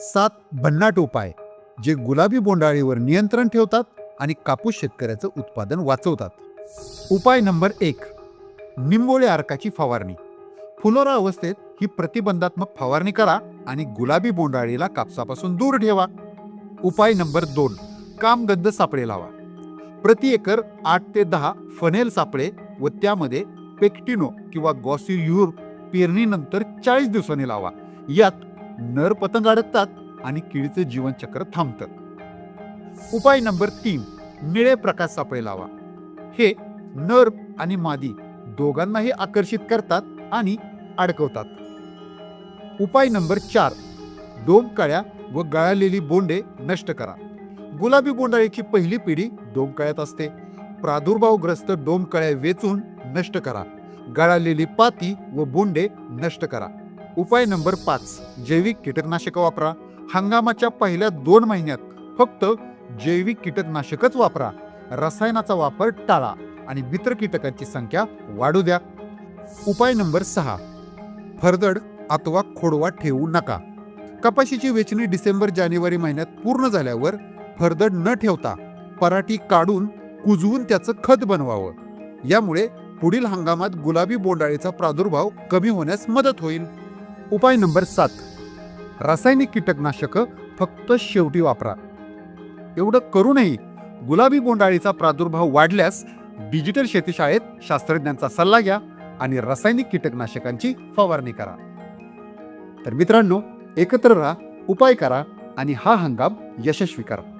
सात भन्नाट उपाय जे गुलाबी बोंडाळीवर नियंत्रण ठेवतात आणि कापूस शेतकऱ्याचं उत्पादन वाचवतात. उपाय नंबर एक निंबोळी अर्काची फवारणी. फुलोरा अवस्थेत ही प्रतिबंधात्मक फवारणी करा आणि गुलाबी बोंडाळीला कापसापासून दूर ठेवा. उपाय नंबर दोन कामगंध सापळे लावा. प्रति एकर आठ ते दहा फनेल सापळे व त्यामध्ये पेक्टिनो किंवा गॉसिल्यूर पेरणीनंतर चाळीस दिवसांनी लावा. यात नर पतंग अडकतात आणि किडीचे जीवनचक्र थांबतं. उपाय नंबर तीन निळे प्रकाश सापळे लावा. हे नर आणि मादी दोघांनाही आकर्षित करतात आणि अडकवतात. उपाय नंबर चार डोमकळ्या व गळालेली बोंडे नष्ट करा. गुलाबी बोंडाळीची पहिली पिढी डोमकळ्यात असते. प्रादुर्भावग्रस्त डोमकळ्या वेचून नष्ट करा. गळालेली पाती व बोंडे नष्ट करा. उपाय नंबर पाच जैविक कीटकनाशकं वापरा. हंगामाच्या पहिल्या दोन महिन्यात फक्त जैविक कीटकनाशकच वापरा. रसायनाचा वापर टाळा आणि मित्र कीटकांची संख्या वाढू द्या. उपाय नंबर सहा फरदड अथवा खोडवा ठेवू नका. कपाशीची वेचणी डिसेंबर जानेवारी महिन्यात पूर्ण झाल्यावर फरदड न ठेवता पराठी काढून कुजवून त्याचं खत बनवावं. यामुळे पुढील हंगामात गुलाबी बोंडाळीचा प्रादुर्भाव कमी होण्यास मदत होईल. उपाय नंबर सात. रासायनिक कीटकनाशकं फक्त शेवटी वापरा. एवढं करूनही गुलाबी बोंडाळीचा प्रादुर्भाव वाढल्यास डिजिटल शेतीशाळेत शास्त्रज्ञांचा सल्ला घ्या आणि रासायनिक कीटकनाशकांची फवारणी करा. तर मित्रांनो एकत्र राहा उपाय करा आणि हा हंगाम यशस्वी करा.